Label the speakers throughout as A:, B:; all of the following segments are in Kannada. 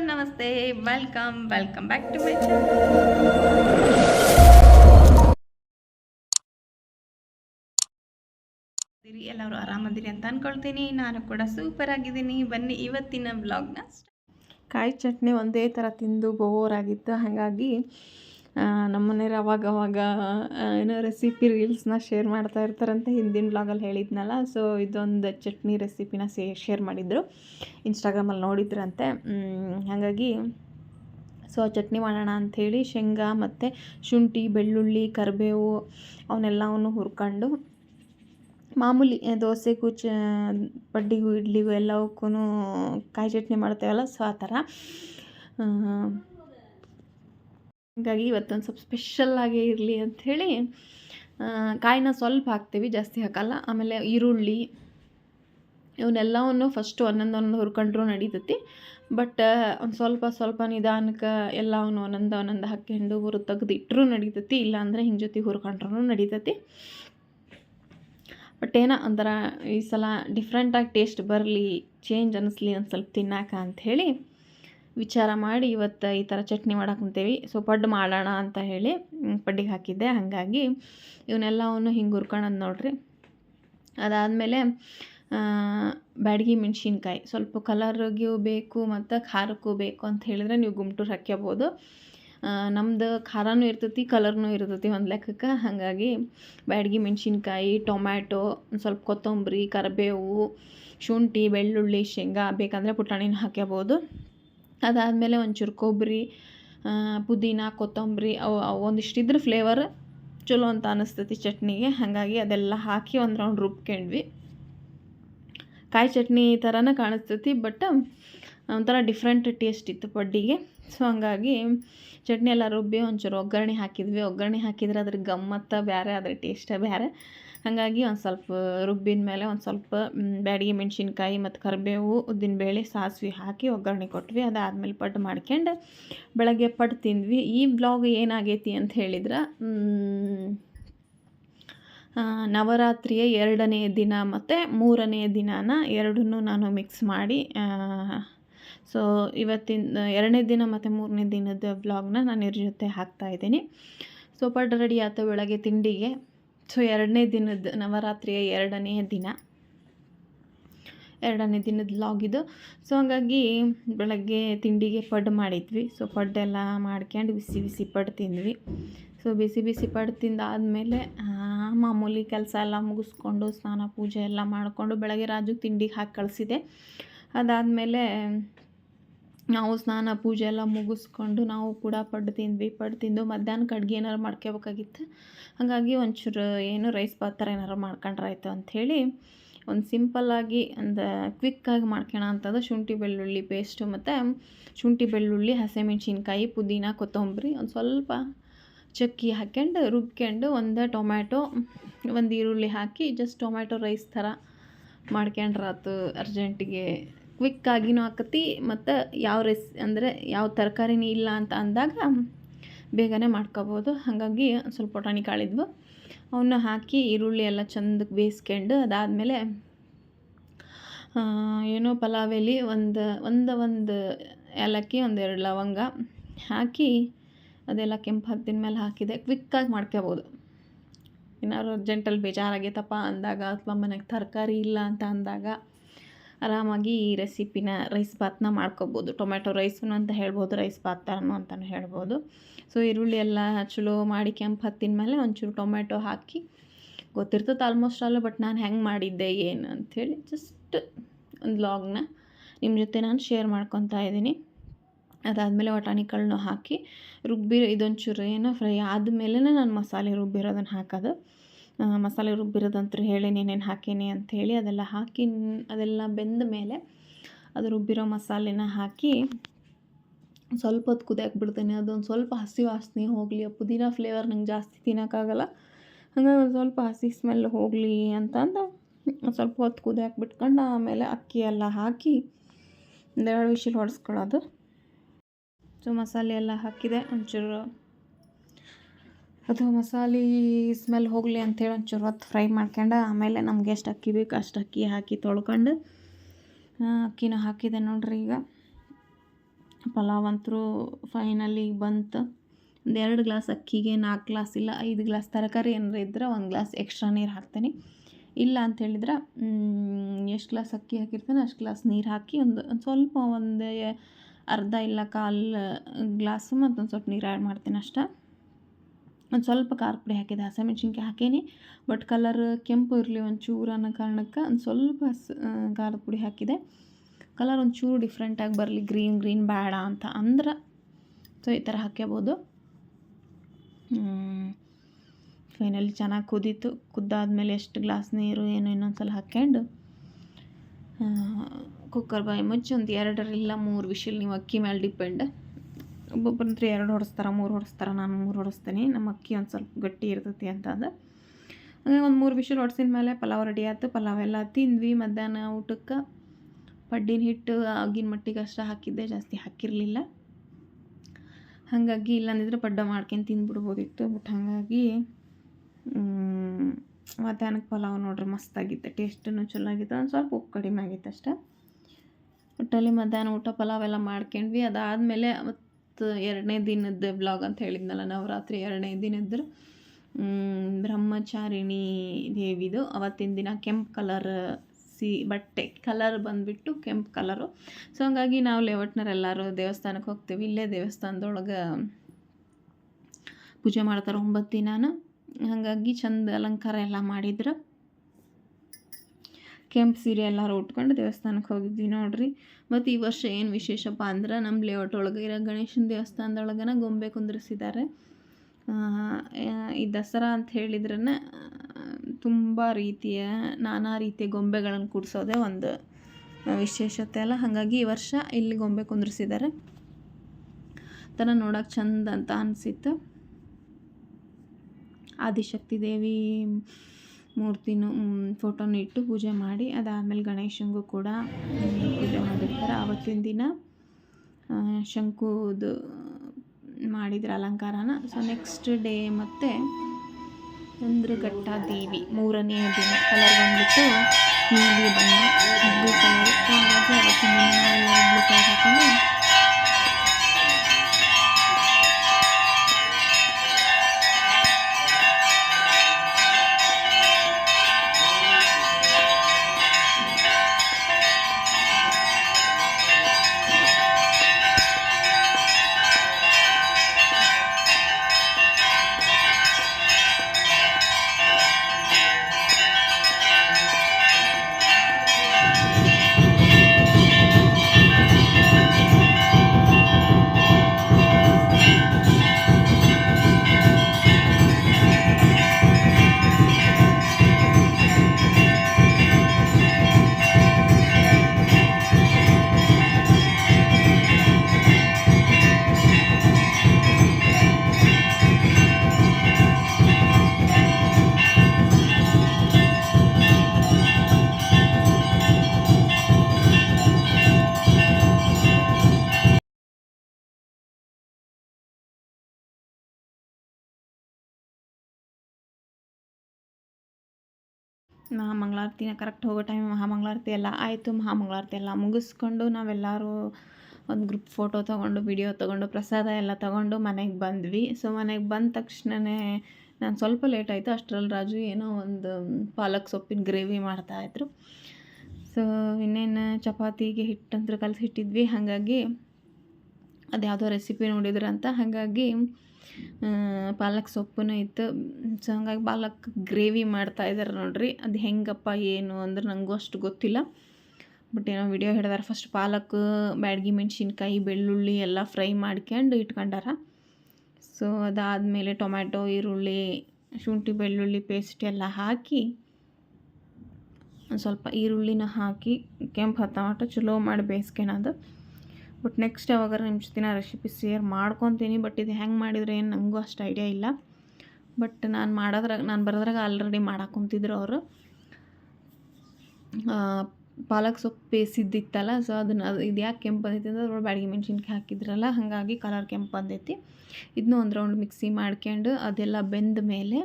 A: ನಮಸ್ತೆ welcome welcome back to my ಎಲ್ಲರೂ ಆರಾಮದಿರಿ ಅಂತ ಅನ್ಕೊಳ್ತೀನಿ. ನಾನು ಕೂಡ ಸೂಪರ್ ಆಗಿದ್ದೀನಿ. ಬನ್ನಿ ಇವತ್ತಿನ ಬ್ಲಾಗ್ನ ಕಾಯಿ ಚಟ್ನಿ ಒಂದೇ ಥರ ತಿಂದು ಬೋರ್ ಆಗಿತ್ತು ಹಾಗಾಗಿ ನಮ್ಮನೆಯವ್ರು ಅವಾಗ ಅವಾಗ ಆ, ಏನೋ ರೆಸಿಪಿ ರೀಲ್ಸ್ನ ಶೇರ್ ಮಾಡ್ತಾ ಇರ್ತಾರಂತೆ ಹಿಂದಿನ ಬ್ಲಾಗಲ್ಲಿ ಹೇಳಿದ್ನಲ್ಲ ಸೊ ಇದೊಂದು ಚಟ್ನಿ ರೆಸಿಪಿನ ಸೇ ಶೇರ್ ಮಾಡಿದ್ರು. ಇನ್ಸ್ಟಾಗ್ರಾಮಲ್ಲಿ ನೋಡಿದ್ರಂತೆ. ಹಾಗಾಗಿ ಸೊ ಚಟ್ನಿ ಮಾಡೋಣ ಅಂಥೇಳಿ ಶೇಂಗಾ ಮತ್ತು ಶುಂಠಿ ಬೆಳ್ಳುಳ್ಳಿ ಕರಿಬೇವು ಅವನ್ನೆಲ್ಲವನ್ನು ಹುರ್ಕೊಂಡು ಮಾಮೂಲಿ ದೋಸೆ ಚ ಪಡ್ಡಿಗೂ ಇಡ್ಲಿಗೂ ಎಲ್ಲವಕ್ಕೂ ಕಾಯಿ ಚಟ್ನಿ ಮಾಡ್ತೇವಲ್ಲ ಸೊ ಆ ಥರ. ಹಾಗಾಗಿ ಇವತ್ತೊಂದು ಸ್ವಲ್ಪ ಸ್ಪೆಷಲ್ಲಾಗೇ ಇರಲಿ ಅಂಥೇಳಿ ಕಾಯಿನ ಸ್ವಲ್ಪ ಹಾಕ್ತೀವಿ, ಜಾಸ್ತಿ ಹಾಕಲ್ಲ. ಆಮೇಲೆ ಈರುಳ್ಳಿ, ಇವನ್ನೆಲ್ಲವನ್ನು ಫಸ್ಟು ಒಂದೊಂದು ಒಂದೊಂದು ಹುರ್ಕೊಂಡ್ರೂ ನಡೀತೈತಿ. ಬಟ್ ಒಂದು ಸ್ವಲ್ಪ ಸ್ವಲ್ಪ ನಿಧಾನಕ್ಕೆ ಎಲ್ಲವನ್ನು ಒಂದೊಂದು ಒಂದೊಂದು ಹಾಕ್ಕೊಂಡು ಹುರು ತೆಗೆದಿಟ್ರೂ ನಡೀತೈತಿ, ಇಲ್ಲಾಂದರೆ ಹಿಂಗೆ ಜೊತೆ ಹುರ್ಕೊಂಡ್ರೂ ನಡೀತೈತಿ. ಬಟ್ ಏನೋ ಒಂಥರ ಈ ಸಲ ಡಿಫ್ರೆಂಟಾಗಿ ಟೇಸ್ಟ್ ಬರಲಿ ಚೇಂಜ್ ಅನ್ನಿಸ್ಲಿ ಒಂದು ಸ್ವಲ್ಪ ತಿನ್ನಾಕ ಅಂಥೇಳಿ ವಿಚಾರ ಮಾಡಿ ಇವತ್ತು ಈ ಥರ ಚಟ್ನಿ ಮಾಡಕ್ಕೆ ಕುಂತೇವಿ. ಸೊ ಪಡ್ಡು ಮಾಡೋಣ ಅಂತ ಹೇಳಿ ಪಡ್ಡಿಗೆ ಹಾಕಿದ್ದೆ. ಹಾಗಾಗಿ ಇವನ್ನೆಲ್ಲವನ್ನು ಹಿಂಗೆ ಹುರ್ಕೊಳೋದು ನೋಡ್ರಿ. ಅದಾದಮೇಲೆ ಬ್ಯಾಡಗಿ ಮೆಣಸಿನ್ಕಾಯಿ. ಸ್ವಲ್ಪ ಕಲರ್ಗೂ ಬೇಕು ಮತ್ತು ಖಾರಕ್ಕೂ ಬೇಕು ಅಂತ ಹೇಳಿದ್ರೆ ನೀವು ಗುಂಟೂರು ಹಾಕ್ಯಬೋದು. ನಮ್ದು ಖಾರನೂ ಇರ್ತೈತಿ, ಕಲರ್ನೂ ಇರ್ತೈತಿ ಒಂದು ಲೆಕ್ಕಕ್ಕೆ. ಹಾಗಾಗಿ ಬ್ಯಾಡಗಿ ಮೆಣಸಿನ್ಕಾಯಿ, ಟೊಮ್ಯಾಟೊ ಸ್ವಲ್ಪ ಕೊತ್ತಂಬರಿ, ಕರಿಬೇವು, ಶುಂಠಿ, ಬೆಳ್ಳುಳ್ಳಿ, ಶೇಂಗಾ ಬೇಕಂದರೆ ಪುಟಾಣಿನ ಹಾಕ್ಕೋಬೋದು ಅದಾದಮೇಲೆ ಒಂಚೂರು ಕೊಬ್ಬರಿ ಪುದೀನ, ಕೊತ್ತಂಬರಿ, ಅವು ಅವು ಇದ್ರ ಫ್ಲೇವರ್ ಚಲೋ ಅಂತ ಅನಿಸ್ತೈತಿ ಚಟ್ನಿಗೆ. ಹಾಗಾಗಿ ಅದೆಲ್ಲ ಹಾಕಿ ಒಂದು ರೌಂಡ್ ರುಬ್ಕೊಂಡ್ವಿ. ಕಾಯಿ ಚಟ್ನಿ ಥರನೇ ಕಾಣಿಸ್ತೈತಿ ಬಟ್ ಒಂಥರ ಡಿಫ್ರೆಂಟ್ ಟೇಸ್ಟ್ ಇತ್ತು ಪಡ್ಡಿಗೆ. ಸೊ ಹಂಗಾಗಿ ಚಟ್ನಿ ಎಲ್ಲ ರುಬ್ಬಿ ಒಂಚೂರು ಒಗ್ಗರಣೆ ಹಾಕಿದ್ವಿ. ಒಗ್ಗರಣೆ ಹಾಕಿದ್ರೆ ಅದ್ರ ಗಮ್ಮತ್ತ ಬೇರೆ ಅದ್ರ ಟೇಸ್ಟ ಬೇರೆ ಹಾಗಾಗಿ ಒಂದು ಸ್ವಲ್ಪ ರುಬ್ಬಿದ ಮೇಲೆ ಒಂದು ಸ್ವಲ್ಪ ಬ್ಯಾಡಿಗೆ ಬ್ಯಾಡಗಿ ಮೆಣಸಿನ್ಕಾಯಿ ಮತ್ತು ಕರಿಬೇವು ಉದ್ದಿನಬೇಳೆ ಸಾಸಿವೆ ಹಾಕಿ ಒಗ್ಗರಣೆ ಕೊಟ್ವಿ. ಅದಾದಮೇಲೆ ಪಟ್ ಮಾಡ್ಕೊಂಡು ಬೆಳಗ್ಗೆ ಪಟ್ ತಿಂದ್ವಿ. ಈ ಬ್ಲಾಗ್ ಏನಾಗೈತಿ ಅಂತ ಹೇಳಿದ್ರೆ ನವರಾತ್ರಿಯ ಎರಡನೇ ದಿನ ಮತ್ತು ಮೂರನೇ ದಿನಾನ ಎರಡನ್ನೂ ನಾನು ಮಿಕ್ಸ್ ಮಾಡಿ ಸೊ ಇವತ್ತಿನ ಎರಡನೇ ದಿನ ಮತ್ತು ಮೂರನೇ ದಿನದ ವ್ಲಾಗ್ನ ನಾನು ಇವ್ರ ಜೊತೆ ಹಾಕ್ತಾಯಿದ್ದೀನಿ ಸೊ ಪಡ್ ರೆಡಿ ಆಯ್ತು ಬೆಳಗ್ಗೆ ತಿಂಡಿಗೆ. ಸೊ ಎರಡನೇ ದಿನದ ನವರಾತ್ರಿಯ ಎರಡನೇ ದಿನ. ಎರಡನೇ ದಿನದ ವ್ಲಾಗ್ ಇದು. ಸೊ ಹಾಗಾಗಿ ಬೆಳಗ್ಗೆ ತಿಂಡಿಗೆ ಪಡ್ ಮಾಡಿದ್ವಿ. ಸೊ ಪಡ್ಡೆಲ್ಲ ಮಾಡ್ಕೊಂಡು ಬಿಸಿ ಬಿಸಿ ಪಡ್ ತಿಂದ್ವಿ. ಸೊ ಬಿಸಿ ಬಿಸಿ ಪಡ್ ತಿಂದಾದಮೇಲೆ ಮಾಮೂಲಿ ಕೆಲಸ ಎಲ್ಲ ಮುಗಿಸ್ಕೊಂಡು ಸ್ನಾನ ಪೂಜೆ ಎಲ್ಲ ಮಾಡಿಕೊಂಡು ಬೆಳಗ್ಗೆ ರಾಜು ತಿಂಡಿಗೆ ಹಾಕಿ ಕಳಿಸಿದೆ. ಅದಾದಮೇಲೆ ನಾವು ಸ್ನಾನ ಪೂಜೆ ಎಲ್ಲ ಮುಗಿಸ್ಕೊಂಡು ನಾವು ಕೂಡ ಪಡ್ಡು ತಿಂದ್ವಿ. ಪಡ್ಡು ತಿಂದು ಮಧ್ಯಾಹ್ನಕ್ಕೆ ಅಡುಗೆ ಏನಾರು ಮಾಡ್ಕೋಬೇಕಾಗಿತ್ತು ಹಾಗಾಗಿ ಒಂಚೂರು ಏನು ರೈಸ್ ಬಾತ್ ಥರ ಏನಾರು ಮಾಡ್ಕೊಂಡ್ರಾಯ್ತು ಅಂಥೇಳಿ ಒಂದು ಸಿಂಪಲ್ಲಾಗಿ ಒಂದು ಕ್ವಿಕ್ಕಾಗಿ ಮಾಡ್ಕೋಣ ಅಂತಂದು ಶುಂಠಿ ಬೆಳ್ಳುಳ್ಳಿ ಪೇಸ್ಟು ಮತ್ತು ಶುಂಠಿ ಬೆಳ್ಳುಳ್ಳಿ, ಹಸಿಮೆಣ್ಸಿನ್ಕಾಯಿ, ಪುದೀನ, ಕೊತ್ತಂಬರಿ ಒಂದು ಸ್ವಲ್ಪ ಚಕ್ಕಿ ಹಾಕ್ಕೊಂಡು ರುಬ್ಕೊಂಡು ಒಂದು ಟೊಮ್ಯಾಟೊ, ಒಂದು ಈರುಳ್ಳಿ ಹಾಕಿ ಜಸ್ಟ್ ಟೊಮ್ಯಾಟೊ ರೈಸ್ ಥರ ಮಾಡ್ಕೊಂಡ್ರಾತು ಅರ್ಜೆಂಟಿಗೆ. ಕ್ವಿಕ್ಕಾಗಿನೂ ಆಕತಿ, ಮತ್ತು ಯಾವ ರೆಸ್ ಅಂದರೆ ಯಾವ ತರಕಾರಿನೂ ಇಲ್ಲ ಅಂತ ಅಂದಾಗ ಬೇಗನೆ ಮಾಡ್ಕೋಬೋದು. ಹಾಗಾಗಿ ಸ್ವಲ್ಪ ಪುಟಾಣಿ ಕಾಳಿದ್ವು. ಅವನ್ನ ಹಾಕಿ ಈರುಳ್ಳಿ ಎಲ್ಲ ಚಂದಕ್ಕೆ ಬೇಯಿಸ್ಕೊಂಡು ಅದಾದಮೇಲೆ ಏನೋ ಪಲಾವ್ ಎಲೆ ಒಂದು ಒಂದು ಒಂದು ಏಲಕ್ಕಿ ಒಂದೆರಡು ಲವಂಗ ಹಾಕಿ ಅದೆಲ್ಲ ಕೆಂಪು ಹತ್ತಿನ ಮೇಲೆ ಹಾಕಿದೆ ಕ್ವಿಕ್ಕಾಗಿ ಮಾಡ್ಕೋಬೋದು. ಏನಾದ್ರು ಅರ್ಜೆಂಟಲ್ಲಿ ಬೇಜಾರಾಗೈತಪ್ಪ ಅಂದಾಗ ಅಥವಾ ಮನೆಗೆ ತರಕಾರಿ ಇಲ್ಲ ಅಂತ ಅಂದಾಗ ಆರಾಮಾಗಿ ಈ ರೆಸಿಪಿನ ರೈಸ್ ಬಾತ್ನ ಮಾಡ್ಕೊಬೋದು. ಟೊಮೆಟೊ ರೈಸನ್ನು ಅಂತ ಹೇಳ್ಬೋದು, ರೈಸ್ ಬಾತ್ ಥರನೂ ಅಂತಲೂ ಹೇಳ್ಬೋದು. ಸೊ, ಈರುಳ್ಳಿ ಎಲ್ಲ ಚಲೋ ಮಾಡಿ ಕೆಂಪು ಹತ್ತಿದ ಮೇಲೆ ಒಂಚೂರು ಟೊಮೆಟೊ ಹಾಕಿ ಗೊತ್ತಿರ್ತದೆ ಆಲ್ಮೋಸ್ಟ್ ಆಲ್ ಬಟ್ ನಾನು ಹೆಂಗೆ ಮಾಡಿದ್ದೆ, ಏನು ಅಂಥೇಳಿ ಜಸ್ಟ್ ಒಂದು ಲಾಗ್ನ ನಿಮ್ಮ ಜೊತೆ ನಾನು ಶೇರ್ ಮಾಡ್ಕೊತಾ ಇದ್ದೀನಿ. ಅದಾದಮೇಲೆ ವಟಾಣಿ ಕಾಳನ್ನು ಹಾಕಿ ರುಬ್ಬಿ ಇದೊಂಚೂರು ಏನೋ ಫ್ರೈ ಆದಮೇಲೆ ನಾನು ಮಸಾಲೆ ರುಬ್ಬಿರೋದನ್ನು ಹಾಕೋದು. ಮಸಾಲೆ ರುಬ್ಬಿರೋದಂತೂ ಹೇಳಿ ಏನೇನು ಹಾಕೀನಿ ಅಂಥೇಳಿ ಅದೆಲ್ಲ ಹಾಕಿ ಅದೆಲ್ಲ ಬೆಂದ ಮೇಲೆ ಅದು ರುಬ್ಬಿರೋ ಮಸಾಲೆನ ಹಾಕಿ ಸ್ವಲ್ಪ ಹೊತ್ತು ಕುದಿಯಕ್ಕೆ ಬಿಡ್ತೇನೆ ಅದೊಂದು ಸ್ವಲ್ಪ ಹಸಿ ವಾಸನೆ ಹೋಗಲಿ. ಪುದೀನ ಫ್ಲೇವರ್ ನಂಗೆ ಜಾಸ್ತಿ ತಿನ್ನೋಕ್ಕಾಗಲ್ಲ. ಹಂಗಾಗಿ ಒಂದು ಸ್ವಲ್ಪ ಹಸಿ ಸ್ಮೆಲ್ ಹೋಗಲಿ ಅಂತಂದು ಸ್ವಲ್ಪ ಹೊತ್ತು ಕುದಿಯಕ್ಕೆ ಬಿಟ್ಕೊಂಡು ಆಮೇಲೆ ಅಕ್ಕಿ ಎಲ್ಲ ಹಾಕಿ ಒಂದೆರಡು ವಿಷಲ್ ಹೊಡೆಸ್ಕೊಳ್ಳೋದು. ಸೊ ಮಸಾಲೆ ಎಲ್ಲ ಹಾಕಿದೆ. ಒಂಚೂರು ಅದು ಮಸಾಲೆ ಸ್ಮೆಲ್ ಹೋಗಲಿ ಅಂಥೇಳಿ ಒಂಚೂರು ಹೊತ್ತು ಫ್ರೈ ಮಾಡ್ಕೊಂಡು ಆಮೇಲೆ ನಮ್ಗೆ ಎಷ್ಟು ಅಕ್ಕಿ ಬೇಕು ಅಷ್ಟು ಅಕ್ಕಿ ಹಾಕಿ ತೊಳ್ಕೊಂಡು ಅಕ್ಕಿನ ಹಾಕಿದೆ ನೋಡ್ರಿ ಈಗ. ಪಲಾವ್ ಅಂತೂ ಫೈನಲಿ ಬಂತು. ಒಂದು ಎರಡು ಗ್ಲಾಸ್ ಅಕ್ಕಿಗೆ ನಾಲ್ಕು ಗ್ಲಾಸ್ ಇಲ್ಲ, ಐದು ಗ್ಲಾಸ್ ತರಕಾರಿ ಏನಾರ ಇದ್ದರೆ ಒಂದು ಗ್ಲಾಸ್ ಎಕ್ಸ್ಟ್ರಾ ನೀರು ಹಾಕ್ತೀನಿ. ಇಲ್ಲ ಅಂತ ಹೇಳಿದ್ರೆ ಎಷ್ಟು ಗ್ಲಾಸ್ ಅಕ್ಕಿ ಹಾಕಿರ್ತಾನೆ ಅಷ್ಟು ಗ್ಲಾಸ್ ನೀರು ಹಾಕಿ ಒಂದು ಒಂದು ಸ್ವಲ್ಪ ಒಂದು ಅರ್ಧ ಇಲ್ಲ ಕಾಲು ಗ್ಲಾಸು ಮತ್ತೊಂದು ಸ್ವಲ್ಪ ನೀರು ಆ್ಯಡ್ ಮಾಡ್ತೀನಿ ಅಷ್ಟೇ. ಒಂದು ಸ್ವಲ್ಪ ಖಾರ ಪುಡಿ ಹಾಕಿದೆ ಹಸಿಮೆಣ್ಸಿನ್ಕಾಯಿ ಹಾಕೇನಿ ಬಟ್ ಕಲರ್ ಕೆಂಪು ಇರಲಿ ಒಂಚೂರು ಅನ್ನೋ ಕಾರಣಕ್ಕೆ ಒಂದು ಸ್ವಲ್ಪ ಹಸಿ ಖಾರದ ಪುಡಿ ಹಾಕಿದೆ. ಕಲರ್ ಒಂಚೂರು ಡಿಫ್ರೆಂಟಾಗಿ ಬರಲಿ ಗ್ರೀನ್ ಗ್ರೀನ್ ಬೇಡ ಅಂತ ಅಂದ್ರೆ ಸೊ ಈ ಥರ ಹಾಕ್ಯಬೋದು. ಫೈನಲಿ ಚೆನ್ನಾಗಿ ಕುದೀತು, ಕುದ್ದಾದ್ಮೇಲೆ ಎಷ್ಟು ಗ್ಲಾಸ್ ನೀರು ಏನು ಇನ್ನೊಂದು ಸಲ ಹಾಕ್ಕೊಂಡು ಕುಕ್ಕರ್ ಬಾಯಿ ಮುಚ್ಚಿ ಒಂದು ಎರಡರಿಲ್ಲ ಮೂರು ವಿಷಲ್ ನೀವು ಅಕ್ಕಿ ಮೇಲೆ ಡಿಪೆಂಡ್. ಒಬ್ಬೊಬ್ಬರಂದ್ರೆ ಎರಡು ಹೊಡೆಸ್ತಾರೆ, ಮೂರು ಹೊಡೆಸ್ತಾರೆ, ನಾನು ಮೂರು ಹೊಡೆಸ್ತೀನಿ. ನಮ್ಮ ಅಕ್ಕಿ ಒಂದು ಸ್ವಲ್ಪ ಗಟ್ಟಿ ಇರ್ತೈತಿ ಅಂತ ಅಂದ. ಹಂಗೆ ಒಂದು ಮೂರು ವಿಷಲ್ ಹೊಡ್ಸಿದ ಮೇಲೆ ಪಲಾವ್ ರೆಡಿ ಆಯ್ತು. ಪಲಾವ್ ಎಲ್ಲ ತಿಂದ್ವಿ. ಮಧ್ಯಾಹ್ನ ಊಟಕ್ಕೆ ಪಡ್ಡಿನ ಹಿಟ್ಟು, ಆಗಿನ ಮಟ್ಟಿಗೆ ಅಷ್ಟೇ ಹಾಕಿದ್ದೆ. ಜಾಸ್ತಿ ಹಾಕಿರಲಿಲ್ಲ. ಹಾಗಾಗಿ ಇಲ್ಲಂದಿದ್ರೆ ಪಡ್ಡ ಮಾಡ್ಕೊಂಡು ತಿಂದ್ಬಿಡ್ಬೋದಿತ್ತು. ಬಟ್ ಹಾಗಾಗಿ ಮಧ್ಯಾಹ್ನಕ್ಕೆ ಪಲಾವ್ ನೋಡ್ರಿ ಮಸ್ತಾಗಿತ್ತು. ಟೇಸ್ಟೂ ಚಲೋ ಆಗಿತ್ತು ಒಂದು ಸ್ವಲ್ಪ ಉಪ್ಪು ಕಡಿಮೆ ಆಗಿತ್ತು ಅಷ್ಟೇ. ಒಟ್ಟಲ್ಲಿ ಮಧ್ಯಾಹ್ನ ಊಟ ಪಲಾವ್ ಎಲ್ಲ ಮಾಡ್ಕೊಂಡ್ವಿ. ಅದಾದಮೇಲೆ ಎರಡನೇ ದಿನದ ಬ್ಲಾಗ್ ಅಂತ ಹೇಳಿದ್ನಲ್ಲ, ನವರಾತ್ರಿ ಎರಡನೇ ದಿನದ್ದು. ಬ್ರಹ್ಮಚಾರಿಣಿ ದೇವಿದು. ಅವತ್ತಿನ ದಿನ ಕೆಂಪು ಕಲರ್ ಸಿ, ಬಟ್ಟೆ ಕಲರ್ ಬಂದುಬಿಟ್ಟು ಕೆಂಪು ಕಲರು ಸೊ ಹಂಗಾಗಿ ನಾವು ಲೇಔಟ್ನರೆಲ್ಲರೂ ದೇವಸ್ಥಾನಕ್ಕೆ ಹೋಗ್ತೀವಿ. ಇಲ್ಲೇ ದೇವಸ್ಥಾನದೊಳಗೆ ಪೂಜೆ ಮಾಡ್ತಾರೆ ಒಂಬತ್ತು ದಿನಾನ. ಹಾಗಾಗಿ ಚಂದ ಅಲಂಕಾರ ಎಲ್ಲ ಮಾಡಿದ್ರು. ಕೆಂಪು ಸೀರೆ ಎಲ್ಲರೂ ಉಟ್ಕೊಂಡು ದೇವಸ್ಥಾನಕ್ಕೆ ಹೋಗಿದ್ವಿ ನೋಡ್ರಿ. ಮತ್ತು ಈ ವರ್ಷ ಏನು ವಿಶೇಷಪ್ಪ ಅಂದ್ರೆ ನಮ್ಮ ಲೇಔಟ್ ಒಳಗೆ ಇರೋ ಗಣೇಶನ ದೇವಸ್ಥಾನದೊಳಗನ ಗೊಂಬೆ ಕುಂದ್ರಿಸಿದ್ದಾರೆ ಈ ದಸರಾ ಅಂತ ಹೇಳಿದ್ರೆ ತುಂಬ ರೀತಿಯ, ನಾನಾ ರೀತಿಯ ಗೊಂಬೆಗಳನ್ನು ಕೂಡಿಸೋದೇ ಒಂದು ವಿಶೇಷತೆ ಅಲ್ಲ. ಹಾಗಾಗಿ ಈ ವರ್ಷ ಇಲ್ಲಿ ಗೊಂಬೆ ಕುಂದ್ರಿಸಿದ್ದಾರೆ ಥರ ನೋಡೋಕೆ ಚಂದ ಅಂತ ಅನಿಸಿತ್ತು. ಆದಿಶಕ್ತಿ ದೇವಿ ಮೂರ್ತಿನೂ ಫೋಟೋನ ಇಟ್ಟು ಪೂಜೆ ಮಾಡಿ, ಅದಾದಮೇಲೆ ಗಣೇಶನಿಗೂ ಕೂಡ ಪೂಜೆ ಮಾಡಿರ್ತಾರೆ. ಆವತ್ತಿನ ದಿನ ಶಂಕುದು ಮಾಡಿದ್ರೆ ಅಲಂಕಾರನ. ಸೊ ನೆಕ್ಸ್ಟ್ ಡೇ ಮತ್ತು ಚಂದ್ರಘಟ್ಟ ದೇವಿ ಮೂರನೆಯ ದಿನ ಕಲರ್ ಬಂದ್ಬಿಟ್ಟು ನೀಲಿ ಬಣ್ಣ. ಮಹಾಮಂಗಳಾರತಿನ ಕರೆಕ್ಟ್ ಹೋಗೋ ಟೈಮ್ ಮಹಾಮಂಗಳಾರತಿ ಎಲ್ಲ ಆಯಿತು. ಮಹಾಮಂಗಳಾರತಿ ಎಲ್ಲ ಮುಗಿಸ್ಕೊಂಡು ನಾವೆಲ್ಲರೂ ಒಂದು ಗ್ರೂಪ್ ಫೋಟೋ ತೊಗೊಂಡು ವಿಡಿಯೋ ತೊಗೊಂಡು, ಪ್ರಸಾದ ಎಲ್ಲ ತೊಗೊಂಡು ಮನೆಗೆ ಬಂದ್ವಿ. ಸೊ ಮನೆಗೆ ಬಂದ ತಕ್ಷಣವೇ ನಾನು ಸ್ವಲ್ಪ ಲೇಟ್ ಆಯಿತು. ಅಷ್ಟರಲ್ಲಿ ರಾಜು ಏನೋ ಒಂದು ಪಾಲಕ್ ಸೊಪ್ಪಿನ ಗ್ರೇವಿ ಮಾಡ್ತಾಯಿದ್ರು ಸೊ ಇನ್ನೇನು ಚಪಾತಿಗೆ ಹಿಟ್ಟಂತ್ರ ಕಲಸಿಟ್ಟಿದ್ವಿ ಹಾಗಾಗಿ ಅದು ಯಾವುದೋ ರೆಸಿಪಿ ನೋಡಿದ್ರಂತ. ಹಾಗಾಗಿ ಪಾಲಕ್ ಸೊಪ್ಪು ಇತ್ತು. ಸೊ ಹಂಗಾಗಿ ಪಾಲಕ್ ಗ್ರೇವಿ ಮಾಡ್ತಾ ಇದ್ದಾರೆ ನೋಡಿರಿ. ಅದು ಹೆಂಗಪ್ಪ, ಏನು ಅಂದ್ರೆ ನನಗೂ ಅಷ್ಟು ಗೊತ್ತಿಲ್ಲ. ಬಟ್ ಏನೋ ವಿಡಿಯೋ ಹಿಡಿದಾರೆ. ಫಸ್ಟ್ ಪಾಲಕ್, ಬ್ಯಾಡ್ಗಿ ಮೆಣಸಿನ್ಕಾಯಿ, ಬೆಳ್ಳುಳ್ಳಿ ಎಲ್ಲ ಫ್ರೈ ಮಾಡ್ಕೊಂಡು ಇಟ್ಕೊಂಡಾರ. ಸೊ ಅದಾದಮೇಲೆ ಟೊಮ್ಯಾಟೊ, ಈರುಳ್ಳಿ, ಶುಂಠಿ, ಬೆಳ್ಳುಳ್ಳಿ ಪೇಸ್ಟ್ ಎಲ್ಲ ಹಾಕಿ ಒಂದು ಸ್ವಲ್ಪ ಈರುಳ್ಳಿನ ಹಾಕಿ ಕೆಂಪು ಹತ್ತಮಟ ಚಲೋ ಮಾಡಿ ಬೇಯಿಸ್ಕೊಳೋದು ಬಟ್ ನೆಕ್ಸ್ಟ್ ಯಾವಾಗಾರು ನಿಮ್ಮ ಜೊತೆ ರೆಸಿಪಿ ಶೇರ್ ಮಾಡ್ಕೊತೀನಿ. ಬಟ್ ಇದು ಹೆಂಗೆ ಮಾಡಿದ್ರೆ ಏನು ನನಗೂ ಅಷ್ಟು ಐಡಿಯಾ ಇಲ್ಲ. ಬಟ್ ನಾನು ಮಾಡೋದ್ರಾಗ, ನಾನು ಬರೋದ್ರಾಗ ಆಲ್ರೆಡಿ ಮಾಡಾಕೊಂತಿದ್ರು ಅವರು. ಪಾಲಕ್ ಸೊಪ್ಪು ಬೇಸಿದ್ದಿತ್ತಲ್ಲ ಸೊ ಅದನ್ನು ಅದು ಇದು ಯಾಕೆ ಕೆಂಪು ಬಂದೈತಿ ಅಂದ್ರೆ ಅದ್ರೊಳಗೆ ಬ್ಯಾಡಗಿ ಮೆಣಸಿನ್ಕಾಯಿ ಹಾಕಿದ್ರಲ್ಲ, ಹಾಗಾಗಿ ಕಲರ್ ಕೆಂಪು ಬಂದೈತಿ. ಇದನ್ನೂ ಒಂದು ರೌಂಡ್ ಮಿಕ್ಸಿ ಮಾಡ್ಕೊಂಡು ಅದೆಲ್ಲ ಬೆಂದ ಮೇಲೆ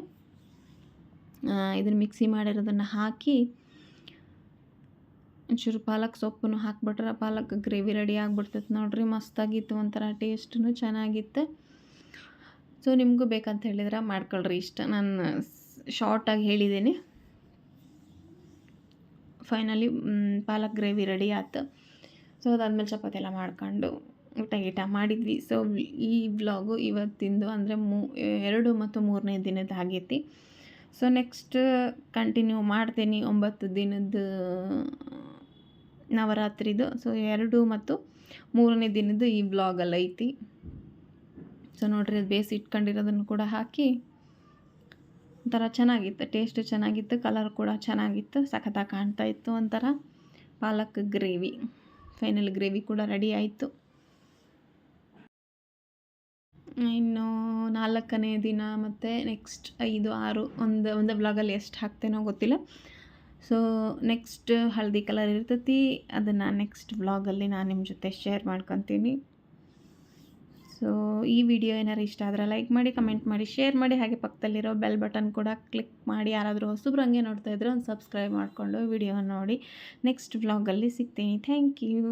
A: ಇದನ್ನು ಮಿಕ್ಸಿ ಮಾಡಿರೋದನ್ನು ಹಾಕಿ ಒಂಚೂರು ಪಾಲಕ್ ಸೊಪ್ಪನ್ನು ಹಾಕ್ಬಿಟ್ರೆ ಪಾಲಕ್ ಗ್ರೇವಿ ರೆಡಿ ಆಗಿಬಿಡ್ತೈತೆ ನೋಡಿರಿ, ಮಸ್ತಾಗಿತ್ತು ಒಂಥರ ಟೇಸ್ಟೂ ಚೆನ್ನಾಗಿತ್ತು. ಸೊ ನಿಮಗೂ ಬೇಕಂತ ಹೇಳಿದ್ರೆ ಮಾಡ್ಕೊಳ್ರಿ ಇಷ್ಟ. ನಾನು ಶಾರ್ಟಾಗಿ ಹೇಳಿದ್ದೀನಿ. ಫೈನಲಿ ಪಾಲಕ್ ಗ್ರೇವಿ ರೆಡಿ ಆಯ್ತು. ಸೊ ಅದಾದಮೇಲೆ ಚಪಾತಿ ಎಲ್ಲ ಮಾಡ್ಕೊಂಡು ಊಟ ಗೀಟ ಮಾಡಿದ್ವಿ. ಸೊ ಈ ವ್ಲಾಗು ಇವತ್ತಿಂದು ಅಂದರೆ ಮೂ, ಎರಡು ಮತ್ತು ಮೂರನೇ ದಿನದ ಆಗೈತಿ ಸೊ ನೆಕ್ಸ್ಟ್ ಕಂಟಿನ್ಯೂ ಮಾಡ್ತೀನಿ. ಒಂಬತ್ತು ದಿನದ ನವರಾತ್ರಿದು. ಸೊ ಎರಡು ಮತ್ತು ಮೂರನೇ ದಿನದ್ದು ಈ ಬ್ಲಾಗಲ್ಲ ಐತಿ. ಸೊ ನೋಡಿರಿ, ಅದು ಬೇಸಿ ಇಟ್ಕೊಂಡಿರೋದನ್ನು ಕೂಡ ಹಾಕಿ. ಒಂಥರ ಚೆನ್ನಾಗಿತ್ತು ಟೇಸ್ಟ್ ಚೆನ್ನಾಗಿತ್ತು ಕಲರ್ ಕೂಡ ಚೆನ್ನಾಗಿತ್ತು, ಸಖತ್ತಾಗಿ ಕಾಣ್ತಾ ಇತ್ತು ಒಂಥರ. ಪಾಲಕ್ ಗ್ರೇವಿ ಫೈನಲ್ ಗ್ರೇವಿ ಕೂಡ ರೆಡಿ ಆಯಿತು. ಇನ್ನು ನಾಲ್ಕನೇ ದಿನ ಮತ್ತು ನೆಕ್ಸ್ಟ್ ಐದು, ಆರು, ಒಂದು ಒಂದು ಬ್ಲಾಗಲ್ಲಿ ಎಷ್ಟು ಹಾಕ್ತೇನೋ ಗೊತ್ತಿಲ್ಲ. ಸೊ ನೆಕ್ಸ್ಟ್ ಹಳದಿ ಕಲರ್ ಇರ್ತೈತಿ. ಅದನ್ನು ನೆಕ್ಸ್ಟ್ ವ್ಲಾಗಲ್ಲಿ ನಾನು ನಿಮ್ಮ ಜೊತೆ ಶೇರ್ ಮಾಡ್ಕೊತೀನಿ. ಸೊ ಈ ವಿಡಿಯೋ ಏನಾರು ಇಷ್ಟ ಆದರೆ ಲೈಕ್ ಮಾಡಿ ಕಮೆಂಟ್ ಮಾಡಿ ಶೇರ್ ಮಾಡಿ. ಹಾಗೆ ಪಕ್ಕದಲ್ಲಿರೋ ಬೆಲ್ ಬಟನ್ ಕೂಡ ಕ್ಲಿಕ್ ಮಾಡಿ. ಯಾರಾದರೂ ಹೊಸಬ್ರು ಹಂಗೆ ನೋಡ್ತಾ ಇದ್ರೆ ಒಂದು ಸಬ್ಸ್ಕ್ರೈಬ್ ಮಾಡಿಕೊಂಡು ವಿಡಿಯೋ ನೋಡಿ. ನೆಕ್ಸ್ಟ್ ವ್ಲಾಗಲ್ಲಿ ಸಿಗ್ತೀನಿ. Thank you